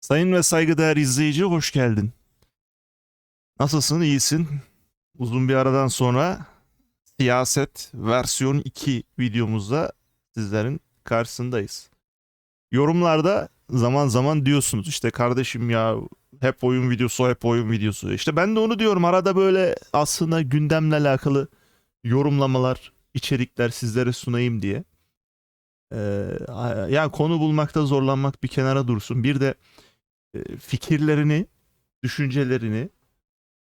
Sayın ve saygıdeğer izleyici hoş geldin. Nasılsın? İyisin. Uzun bir aradan sonra siyaset versiyon 2 videomuzda sizlerin karşısındayız. Yorumlarda zaman zaman diyorsunuz işte kardeşim ya hep oyun videosu hep oyun videosu. İşte ben de onu diyorum arada böyle aslında gündemle alakalı yorumlamalar, içerikler sizlere sunayım diye. Ee, yani konu bulmakta zorlanmak bir kenara dursun. Bir de fikirlerini, düşüncelerini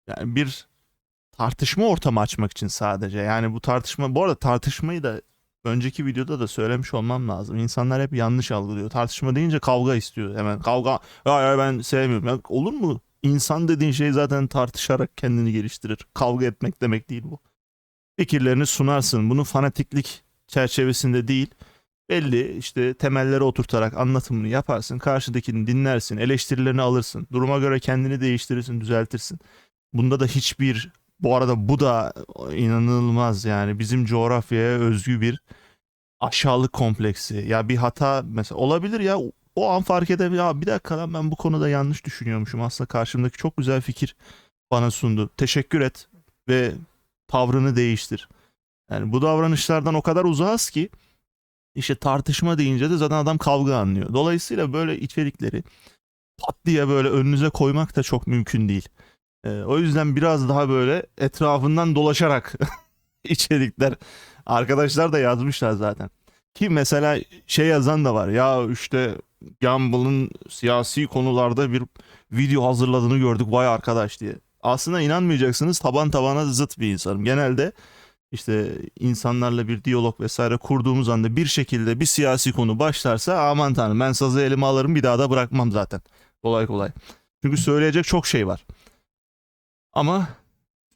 yani bir tartışma ortamı açmak için sadece. Yani bu tartışma bu arada tartışmayı da önceki videoda da söylemiş olmam lazım. İnsanlar hep yanlış algılıyor. Tartışma deyince kavga istiyor hemen. Kavga ya, ya ben sevmiyorum. Ya, olur mu? İnsan dediğin şey zaten tartışarak kendini geliştirir. Kavga etmek demek değil bu. Fikirlerini sunarsın. Bunu fanatiklik çerçevesinde değil belli işte temelleri oturtarak anlatımını yaparsın. Karşıdakini dinlersin, eleştirilerini alırsın. Duruma göre kendini değiştirirsin, düzeltirsin. Bunda da hiçbir bu arada bu da inanılmaz yani bizim coğrafyaya özgü bir aşağılık kompleksi. Ya bir hata mesela olabilir ya o an fark edebilir. Ya bir dakika lan ben bu konuda yanlış düşünüyormuşum. Aslında karşımdaki çok güzel fikir bana sundu. Teşekkür et ve tavrını değiştir. Yani bu davranışlardan o kadar uzağız ki işte tartışma deyince de zaten adam kavga anlıyor. Dolayısıyla böyle içerikleri pat diye böyle önünüze koymak da çok mümkün değil. Ee, o yüzden biraz daha böyle etrafından dolaşarak içerikler arkadaşlar da yazmışlar zaten. Ki mesela şey yazan da var. Ya işte Gamble'ın siyasi konularda bir video hazırladığını gördük vay arkadaş diye. Aslında inanmayacaksınız taban tabana zıt bir insanım. Genelde işte insanlarla bir diyalog vesaire kurduğumuz anda bir şekilde bir siyasi konu başlarsa aman tanrım ben sazı elime alırım bir daha da bırakmam zaten. Kolay kolay. Çünkü söyleyecek çok şey var. Ama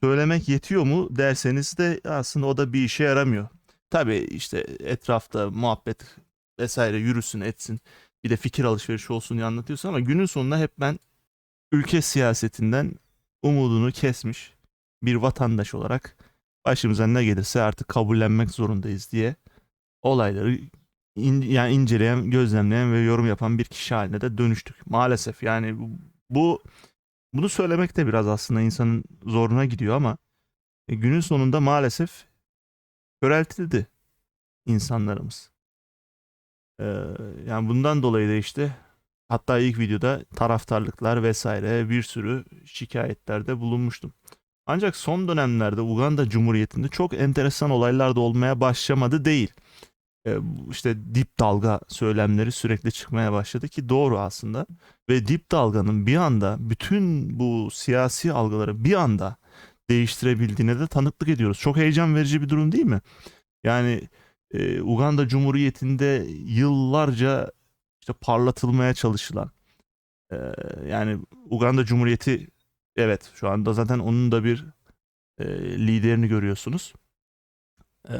söylemek yetiyor mu derseniz de aslında o da bir işe yaramıyor. Tabii işte etrafta muhabbet vesaire yürüsün etsin bir de fikir alışverişi olsun diye anlatıyorsun ama günün sonunda hep ben ülke siyasetinden umudunu kesmiş bir vatandaş olarak başımıza ne gelirse artık kabullenmek zorundayız diye olayları in, yani inceleyen, gözlemleyen ve yorum yapan bir kişi haline de dönüştük. Maalesef yani bu, bu bunu söylemek de biraz aslında insanın zoruna gidiyor ama e, günün sonunda maalesef köreltildi insanlarımız. Ee, yani bundan dolayı da işte hatta ilk videoda taraftarlıklar vesaire bir sürü şikayetlerde bulunmuştum. Ancak son dönemlerde Uganda Cumhuriyeti'nde çok enteresan olaylar da olmaya başlamadı değil. Ee, işte dip dalga söylemleri sürekli çıkmaya başladı ki doğru aslında. Ve dip dalganın bir anda bütün bu siyasi algıları bir anda değiştirebildiğine de tanıklık ediyoruz. Çok heyecan verici bir durum değil mi? Yani e, Uganda Cumhuriyeti'nde yıllarca işte parlatılmaya çalışılan e, yani Uganda Cumhuriyeti evet şu anda zaten onun da bir e, liderini görüyorsunuz. E,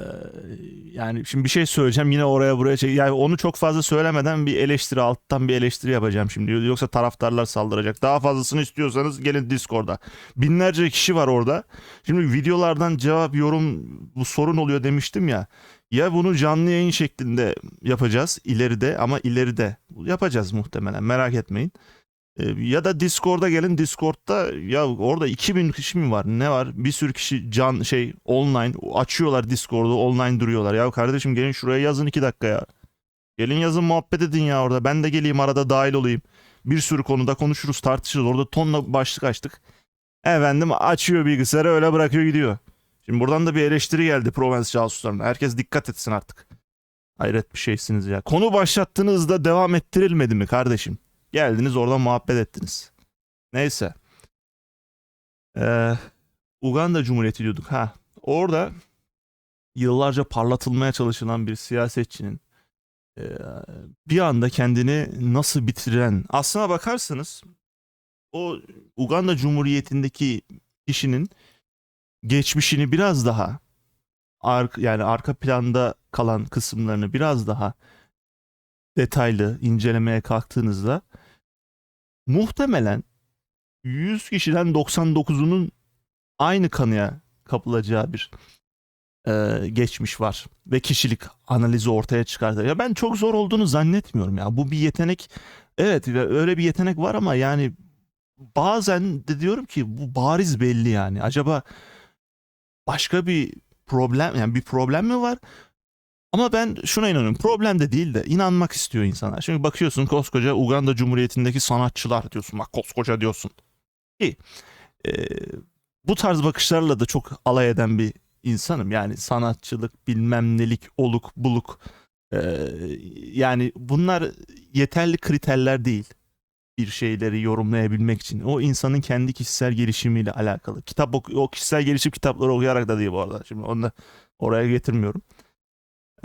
yani şimdi bir şey söyleyeceğim yine oraya buraya çek. Yani onu çok fazla söylemeden bir eleştiri alttan bir eleştiri yapacağım şimdi. Yoksa taraftarlar saldıracak. Daha fazlasını istiyorsanız gelin Discord'a. Binlerce kişi var orada. Şimdi videolardan cevap yorum bu sorun oluyor demiştim ya. Ya bunu canlı yayın şeklinde yapacağız ileride ama ileride yapacağız muhtemelen merak etmeyin. Ee, ya da Discord'a gelin Discord'da ya orada 2000 kişi mi var ne var bir sürü kişi can şey online açıyorlar Discord'u online duruyorlar ya kardeşim gelin şuraya yazın 2 dakika ya. Gelin yazın muhabbet edin ya orada ben de geleyim arada dahil olayım. Bir sürü konuda konuşuruz tartışırız orada tonla başlık açtık. Efendim açıyor bilgisayarı öyle bırakıyor gidiyor. Şimdi buradan da bir eleştiri geldi Provence casuslarına. Herkes dikkat etsin artık. Hayret bir şeysiniz ya. Konu başlattığınızda devam ettirilmedi mi kardeşim? Geldiniz orada muhabbet ettiniz. Neyse. Ee, Uganda Cumhuriyeti diyorduk. Ha, orada yıllarca parlatılmaya çalışılan bir siyasetçinin e, bir anda kendini nasıl bitiren aslına bakarsanız o Uganda Cumhuriyeti'ndeki kişinin geçmişini biraz daha ar yani arka planda kalan kısımlarını biraz daha detaylı incelemeye kalktığınızda muhtemelen 100 kişiden 99'unun aynı kanıya kapılacağı bir e, geçmiş var ve kişilik analizi ortaya çıkartır. Ya ben çok zor olduğunu zannetmiyorum ya. Bu bir yetenek Evet ve öyle bir yetenek var ama yani bazen de diyorum ki bu bariz belli yani. Acaba başka bir problem yani bir problem mi var? Ama ben şuna inanıyorum. Problem de değil de inanmak istiyor insanlar. Şimdi bakıyorsun koskoca Uganda Cumhuriyeti'ndeki sanatçılar diyorsun. Bak koskoca diyorsun. İyi. Ee, bu tarz bakışlarla da çok alay eden bir insanım. Yani sanatçılık, bilmem nelik, oluk, buluk. Ee, yani bunlar yeterli kriterler değil bir şeyleri yorumlayabilmek için. O insanın kendi kişisel gelişimiyle alakalı. Kitap o kişisel gelişim kitapları okuyarak da değil bu arada. Şimdi onu da oraya getirmiyorum.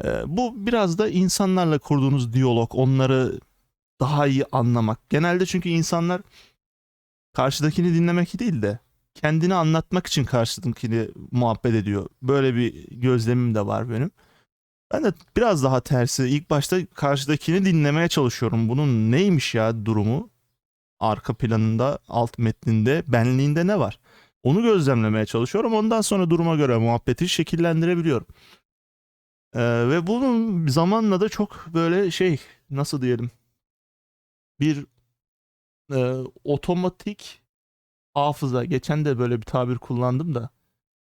Ee, bu biraz da insanlarla kurduğunuz diyalog, onları daha iyi anlamak. Genelde çünkü insanlar karşıdakini dinlemek değil de kendini anlatmak için karşıdakini muhabbet ediyor. Böyle bir gözlemim de var benim. Ben de biraz daha tersi. İlk başta karşıdakini dinlemeye çalışıyorum. Bunun neymiş ya durumu? Arka planında, alt metninde, benliğinde ne var? Onu gözlemlemeye çalışıyorum. Ondan sonra duruma göre muhabbeti şekillendirebiliyorum. Ee, ve bunun zamanla da çok böyle şey nasıl diyelim? Bir e, otomatik hafıza. Geçen de böyle bir tabir kullandım da.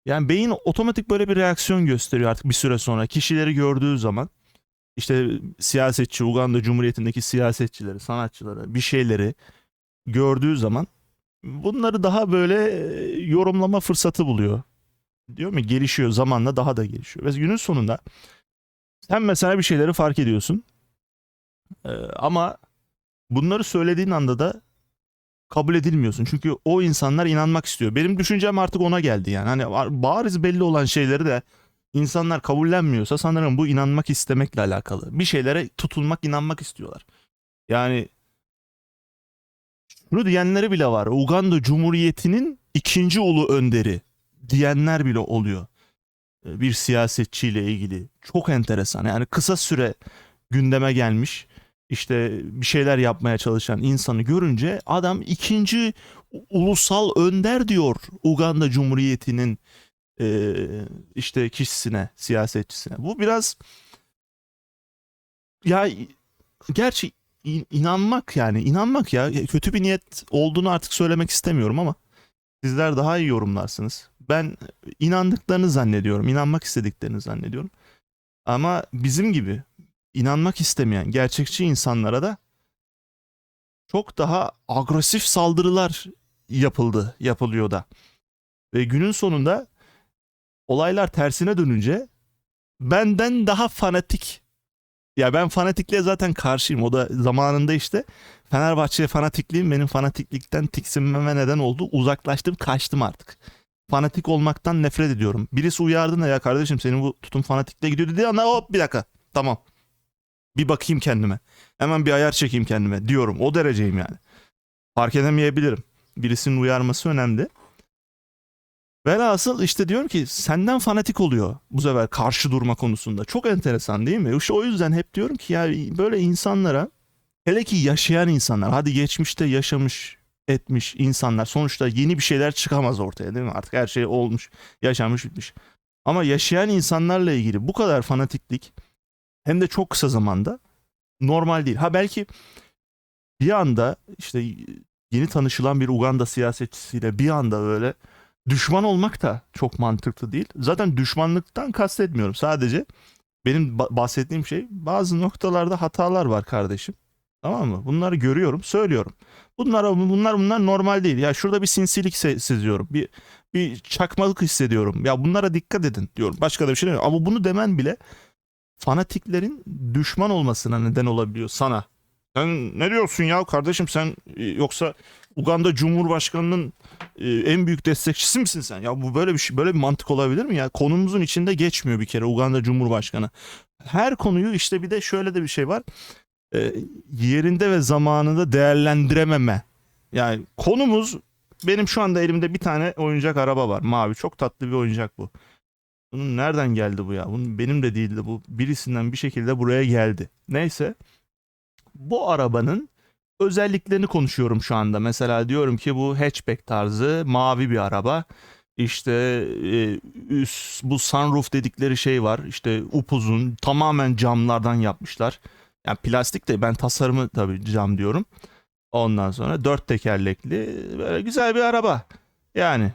Yani beyin otomatik böyle bir reaksiyon gösteriyor artık bir süre sonra. Kişileri gördüğü zaman işte siyasetçi Uganda Cumhuriyeti'ndeki siyasetçileri sanatçıları bir şeyleri gördüğü zaman bunları daha böyle e, yorumlama fırsatı buluyor. Diyor mu? Gelişiyor. Zamanla daha da gelişiyor. Ve günün sonunda sen mesela bir şeyleri fark ediyorsun Ee, ama bunları söylediğin anda da kabul edilmiyorsun. Çünkü o insanlar inanmak istiyor. Benim düşüncem artık ona geldi yani. Hani bariz belli olan şeyleri de insanlar kabullenmiyorsa sanırım bu inanmak istemekle alakalı. Bir şeylere tutulmak, inanmak istiyorlar. Yani şunu diyenleri bile var. Uganda Cumhuriyeti'nin ikinci ulu önderi diyenler bile oluyor. Ee, Bir siyasetçiyle ilgili. Çok enteresan. Yani kısa süre gündeme gelmiş işte bir şeyler yapmaya çalışan insanı görünce adam ikinci ulusal önder diyor Uganda Cumhuriyeti'nin e, işte kişisine, siyasetçisine. Bu biraz ya gerçi in- inanmak yani inanmak ya kötü bir niyet olduğunu artık söylemek istemiyorum ama sizler daha iyi yorumlarsınız. Ben inandıklarını zannediyorum, inanmak istediklerini zannediyorum. Ama bizim gibi inanmak istemeyen gerçekçi insanlara da çok daha agresif saldırılar yapıldı, yapılıyor da. Ve günün sonunda olaylar tersine dönünce benden daha fanatik ya ben fanatikliğe zaten karşıyım. O da zamanında işte Fenerbahçe'ye fanatikliğim benim fanatiklikten tiksinmeme neden oldu. Uzaklaştım, kaçtım artık. Fanatik olmaktan nefret ediyorum. Birisi uyardığında ya kardeşim senin bu tutum fanatikliğe gidiyor dedi anda hop bir dakika. Tamam. Bir bakayım kendime. Hemen bir ayar çekeyim kendime diyorum. O dereceyim yani. Fark edemeyebilirim. Birisinin uyarması önemli. Velhasıl işte diyorum ki senden fanatik oluyor bu sefer karşı durma konusunda. Çok enteresan değil mi? İşte o yüzden hep diyorum ki ya böyle insanlara hele ki yaşayan insanlar hadi geçmişte yaşamış etmiş insanlar sonuçta yeni bir şeyler çıkamaz ortaya değil mi? Artık her şey olmuş, yaşanmış bitmiş. Ama yaşayan insanlarla ilgili bu kadar fanatiklik hem de çok kısa zamanda normal değil. Ha belki bir anda işte yeni tanışılan bir Uganda siyasetçisiyle bir anda böyle düşman olmak da çok mantıklı değil. Zaten düşmanlıktan kastetmiyorum. Sadece benim ba- bahsettiğim şey bazı noktalarda hatalar var kardeşim. Tamam mı? Bunları görüyorum, söylüyorum. Bunlar bunlar bunlar normal değil. Ya şurada bir sinsilik se- seziyorum. Bir bir çakmalık hissediyorum. Ya bunlara dikkat edin diyorum. Başka da bir şey demiyorum. Ama bunu demen bile fanatiklerin düşman olmasına neden olabiliyor sana. Sen ne diyorsun ya kardeşim sen e, yoksa Uganda Cumhurbaşkanı'nın e, en büyük destekçisi misin sen? Ya bu böyle bir şey böyle bir mantık olabilir mi ya? Konumuzun içinde geçmiyor bir kere Uganda Cumhurbaşkanı. Her konuyu işte bir de şöyle de bir şey var. E, yerinde ve zamanında değerlendirememe. Yani konumuz benim şu anda elimde bir tane oyuncak araba var. Mavi çok tatlı bir oyuncak bu. Bunun nereden geldi bu ya? Bunun benim de değildi bu. Birisinden bir şekilde buraya geldi. Neyse. Bu arabanın özelliklerini konuşuyorum şu anda. Mesela diyorum ki bu hatchback tarzı mavi bir araba. İşte e, üst bu sunroof dedikleri şey var. İşte upuzun tamamen camlardan yapmışlar. Yani plastik de ben tasarımı tabii cam diyorum. Ondan sonra dört tekerlekli böyle güzel bir araba. Yani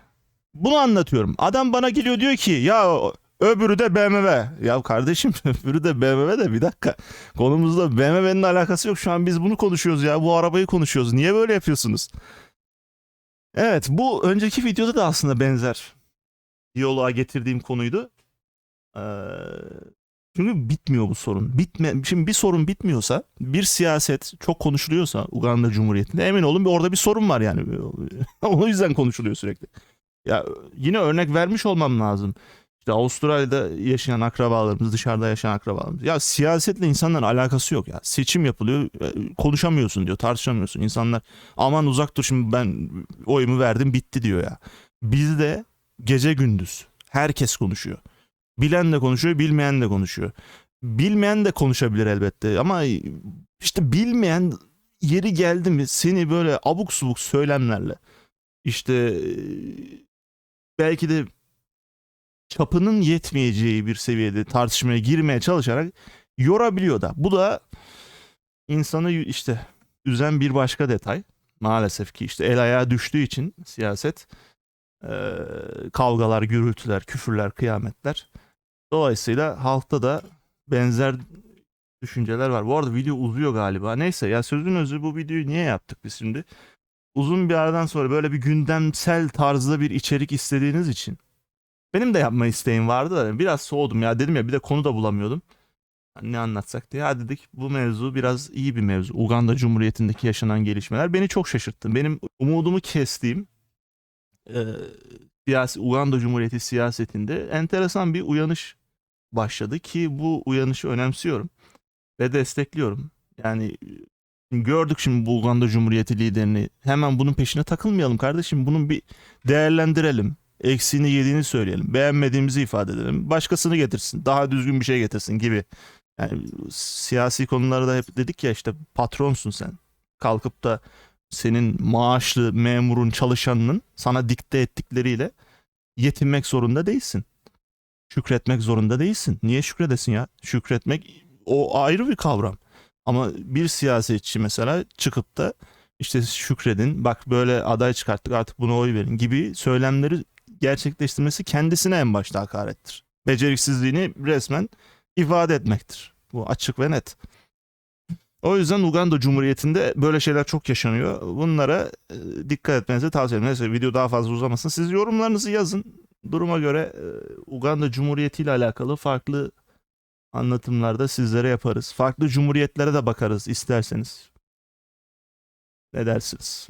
bunu anlatıyorum. Adam bana geliyor diyor ki ya öbürü de BMW. Ya kardeşim öbürü de BMW de bir dakika. Konumuzda BMW'nin alakası yok. Şu an biz bunu konuşuyoruz ya. Bu arabayı konuşuyoruz. Niye böyle yapıyorsunuz? Evet bu önceki videoda da aslında benzer diyaloğa getirdiğim konuydu. Ee, çünkü bitmiyor bu sorun. Bitme, şimdi bir sorun bitmiyorsa, bir siyaset çok konuşuluyorsa Uganda Cumhuriyeti'nde emin olun bir orada bir sorun var yani. o yüzden konuşuluyor sürekli. Ya yine örnek vermiş olmam lazım. İşte Avustralya'da yaşayan akrabalarımız, dışarıda yaşayan akrabalarımız. Ya siyasetle insanların alakası yok ya. Seçim yapılıyor, e, konuşamıyorsun diyor, tartışamıyorsun. İnsanlar aman uzak dur şimdi ben oyumu verdim bitti diyor ya. Bizde gece gündüz herkes konuşuyor. Bilen de konuşuyor, bilmeyen de konuşuyor. Bilmeyen de konuşabilir elbette ama işte bilmeyen yeri geldi mi seni böyle abuk subuk söylemlerle işte e, belki de çapının yetmeyeceği bir seviyede tartışmaya girmeye çalışarak yorabiliyor da. Bu da insanı işte üzen bir başka detay. Maalesef ki işte el ayağa düştüğü için siyaset e, kavgalar, gürültüler, küfürler, kıyametler. Dolayısıyla halkta da benzer düşünceler var. Bu arada video uzuyor galiba. Neyse ya sözün özü bu videoyu niye yaptık biz şimdi? Uzun bir aradan sonra böyle bir gündemsel tarzda bir içerik istediğiniz için benim de yapma isteğim vardı da biraz soğudum ya dedim ya bir de konu da bulamıyordum. Ne anlatsak diye. Ha dedik bu mevzu biraz iyi bir mevzu. Uganda Cumhuriyeti'ndeki yaşanan gelişmeler beni çok şaşırttı. Benim umudumu kestiğim e, siyasi Uganda Cumhuriyeti siyasetinde enteresan bir uyanış başladı ki bu uyanışı önemsiyorum ve destekliyorum. Yani gördük şimdi bu Uganda Cumhuriyeti liderini. Hemen bunun peşine takılmayalım kardeşim. Bunun bir değerlendirelim. Eksiğini yediğini söyleyelim. Beğenmediğimizi ifade edelim. Başkasını getirsin. Daha düzgün bir şey getirsin gibi. Yani siyasi konularda hep dedik ya işte patronsun sen. Kalkıp da senin maaşlı memurun çalışanının sana dikte ettikleriyle yetinmek zorunda değilsin. Şükretmek zorunda değilsin. Niye şükredesin ya? Şükretmek o ayrı bir kavram. Ama bir siyasetçi mesela çıkıp da işte şükredin bak böyle aday çıkarttık artık buna oy verin gibi söylemleri gerçekleştirmesi kendisine en başta hakarettir. Beceriksizliğini resmen ifade etmektir. Bu açık ve net. O yüzden Uganda Cumhuriyeti'nde böyle şeyler çok yaşanıyor. Bunlara e, dikkat etmenizi tavsiye ederim. Neyse video daha fazla uzamasın. Siz yorumlarınızı yazın. Duruma göre e, Uganda Cumhuriyeti ile alakalı farklı anlatımlarda sizlere yaparız. Farklı cumhuriyetlere de bakarız isterseniz. Ne dersiniz?